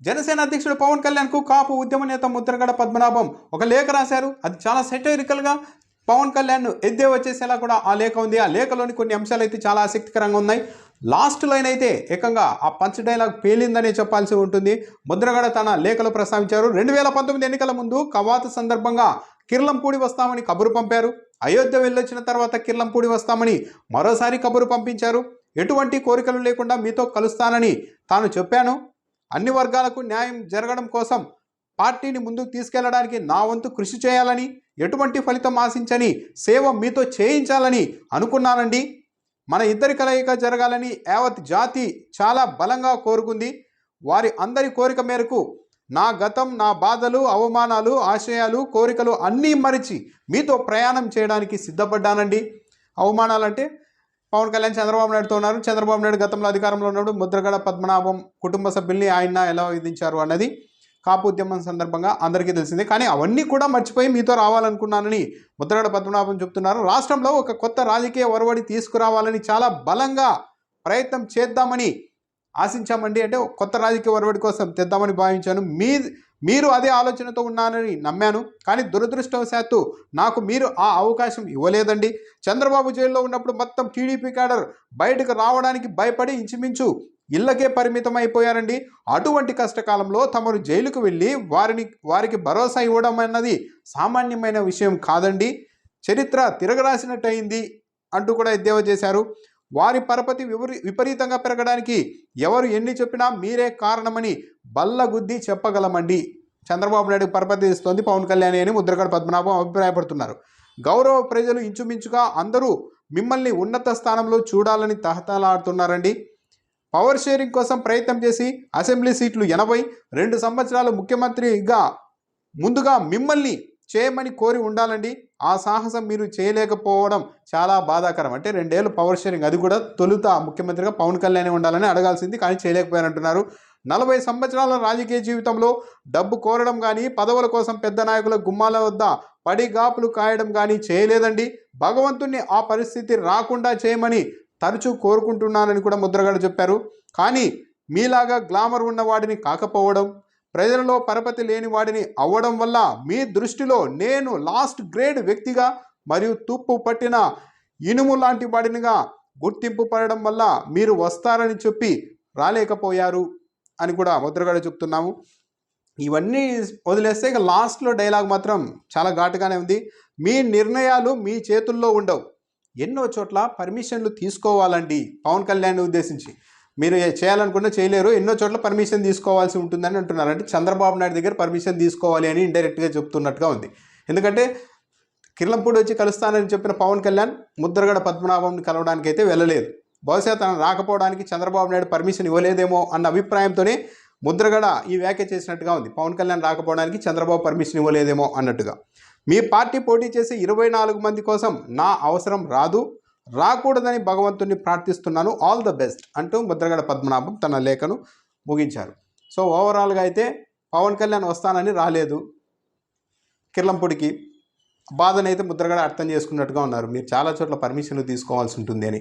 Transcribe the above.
జనసేన అధ్యక్షుడు పవన్ కళ్యాణ్కు కాపు ఉద్యమ నేత ముద్రగడ పద్మనాభం ఒక లేఖ రాశారు. అది చాలా సెటరికల్గా పవన్ కళ్యాణ్ ఎద్దే వచ్చేసేలా కూడా ఆ లేఖ ఉంది. ఆ లేఖలోని కొన్ని అంశాలు అయితే చాలా ఆసక్తికరంగా ఉన్నాయి. లాస్ట్ లైన్ అయితే ఏకంగా ఆ పంచ్ డైలాగ్ పేలిందనే చెప్పాల్సి ఉంటుంది. ముద్రగడ తన లేఖలో ప్రస్తావించారు. రెండు వేల పంతొమ్మిది ఎన్నికల ముందు కవాత సందర్భంగా కిర్లంపూడి వస్తామని కబురు పంపారు. అయోధ్య వెళ్ళొచ్చిన తర్వాత కిర్లంపూడి వస్తామని మరోసారి కబురు పంపించారు. ఎటువంటి కోరికలు లేకుండా మీతో కలుస్తానని తాను చెప్పాను. అన్ని వర్గాలకు న్యాయం జరగడం కోసం పార్టీని ముందుకు తీసుకెళ్ళడానికి నా వంతు కృషి చేయాలని ఎటువంటి ఫలితం ఆశించని సేవ మీతో చేయించాలని అనుకున్నానండి. మన ఇద్దరి కలయిక జరగాలని యావత్ జాతి చాలా బలంగా కోరుకుంది. వారి అందరి కోరిక మేరకు నా గతం నా బాధలు అవమానాలు ఆశయాలు కోరికలు అన్నీ మరిచి మీతో ప్రయాణం చేయడానికి సిద్ధపడ్డానండి. అవమానాలు అంటే పవన్ కళ్యాణ్ చంద్రబాబు నాయుడుతో ఉన్నారు. చంద్రబాబు నాయుడు గతంలో అధికారంలో ఉన్నప్పుడు ముద్రగడ పద్మనాభం కుటుంబ సభ్యుల్ని ఆయన ఎలా విధించారు అన్నది కాపు ఉద్యమం సందర్భంగా అందరికీ తెలిసిందే. కానీ అవన్నీ కూడా మర్చిపోయి మీతో రావాలనుకున్నానని ముద్రగడ పద్మనాభం చెప్తున్నారు. రాష్ట్రంలో ఒక కొత్త రాజకీయ ఒరవడి తీసుకురావాలని చాలా బలంగా ప్రయత్నం చేద్దామని ఆశించామండి. అంటే కొత్త రాజకీయ ఒరవడి కోసం తెద్దామని భావించాను. మీ మీరు అదే ఆలోచనతో ఉన్నానని నమ్మాను కానీ దురదృష్టవశాత్తు నాకు మీరు ఆ అవకాశం ఇవ్వలేదండి. చంద్రబాబు జైల్లో ఉన్నప్పుడు మొత్తం టీడీపీ క్యాడర్ బయటకు రావడానికి భయపడి ఇంచుమించు ఇళ్ళకే పరిమితం అయిపోయారండి. అటువంటి కష్టకాలంలో తమరు జైలుకు వెళ్ళి వారిని వారికి భరోసా ఇవ్వడం అన్నది సామాన్యమైన విషయం కాదండి. చరిత్ర తిరగరాసినట్టయింది అంటూ కూడా ఎద్దేవా చేశారు. వారి పరపతి విపరీ విపరీతంగా పెరగడానికి ఎవరు ఎన్ని చెప్పినా మీరే కారణమని బల్లగుద్ది చెప్పగలమండి. చంద్రబాబు నాయుడు పరపతి ఇస్తోంది పవన్ కళ్యాణ్ అని ముద్రగడ పద్మనాభం అభిప్రాయపడుతున్నారు. గౌరవ ప్రజలు ఇంచుమించుగా అందరూ మిమ్మల్ని ఉన్నత స్థానంలో చూడాలని తహతలాడుతున్నారండి పవర్ షేరింగ్ కోసం ప్రయత్నం చేసి అసెంబ్లీ సీట్లు ఎనభై రెండు సంవత్సరాలు ముఖ్యమంత్రిగా ముందుగా మిమ్మల్ని చేయమని కోరి ఉండాలండి. ఆ సాహసం మీరు చేయలేకపోవడం చాలా బాధాకరం. అంటే రెండేళ్ళు పవర్ షేరింగ్ అది కూడా తొలుత ముఖ్యమంత్రిగా పవన్ కళ్యాణ్ ఉండాలని అడగాల్సింది. కానీ చేయలేకపోయారంటున్నారు. నలభై సంవత్సరాల రాజకీయ జీవితంలో డబ్బు కోరడం కానీ పదవుల కోసం పెద్ద నాయకుల గుమ్మాల వద్ద పడిగాపులు కాయడం కానీ చేయలేదండి. భగవంతుణ్ణి ఆ పరిస్థితి రాకుండా చేయమని తరచూ కోరుకుంటున్నానని కూడా ముద్రగడ చెప్పారు. కానీ మీలాగా గ్లామర్ ఉన్న వాడిని కాకపోవడం ప్రజలలో పరపతి లేని వాడిని అవ్వడం వల్ల మీ దృష్టిలో నేను లాస్ట్ గ్రేడ్ వ్యక్తిగా మరియు తుప్పు పట్టిన ఇనుము లాంటి వాడినిగా గుర్తింపు పడడం వల్ల మీరు వస్తారని చెప్పి రాలేకపోయారు అని కూడా ముద్రగడ చెప్తున్నాము. ఇవన్నీ వదిలేస్తే ఇక లాస్ట్లో డైలాగ్ మాత్రం చాలా ఘాటుగానే ఉంది. మీ నిర్ణయాలు మీ చేతుల్లో ఉండవు. ఎన్నో చోట్ల పర్మిషన్లు తీసుకోవాలండి పవన్ కళ్యాణ్ ఉద్దేశించి. మీరు చేయాలనుకున్నా చేయలేరు. ఎన్నో చోట్ల పర్మిషన్ తీసుకోవాల్సి ఉంటుందని అంటున్నారు. అంటే చంద్రబాబు నాయుడు దగ్గర పర్మిషన్ తీసుకోవాలి అని ఇండైరెక్ట్గా చెప్తున్నట్టుగా ఉంది. ఎందుకంటే కిర్లంపూడి వచ్చి కలుస్తానని చెప్పిన పవన్ కళ్యాణ్ ముద్రగడ పద్మనాభంని కలవడానికి అయితే వెళ్ళలేదు. బహుశా తను రాకపోవడానికి చంద్రబాబు నాయుడు పర్మిషన్ ఇవ్వలేదేమో అన్న అభిప్రాయంతోనే ముద్రగడ ఈ వ్యాఖ్య చేసినట్టుగా ఉంది. పవన్ కళ్యాణ్ రాకపోవడానికి చంద్రబాబు పర్మిషన్ ఇవ్వలేదేమో అన్నట్టుగా. మీ పార్టీ పోటీ చేసే ఇరవై నాలుగు మంది కోసం నా అవసరం రాదు. రాకూడదని భగవంతుని ప్రార్థిస్తున్నాను. ఆల్ ద బెస్ట్ అంటూ ముద్రగడ పద్మనాభం తన లేఖను ముగించారు. సో ఓవరాల్గా అయితే పవన్ కళ్యాణ్ వస్తానని రాలేదు. కిర్లంపూడికి బాధనైతే ముద్రగడ అర్థం చేసుకున్నట్టుగా ఉన్నారు. మీరు చాలా చోట్ల పర్మిషన్లు తీసుకోవాల్సి ఉంటుంది అని.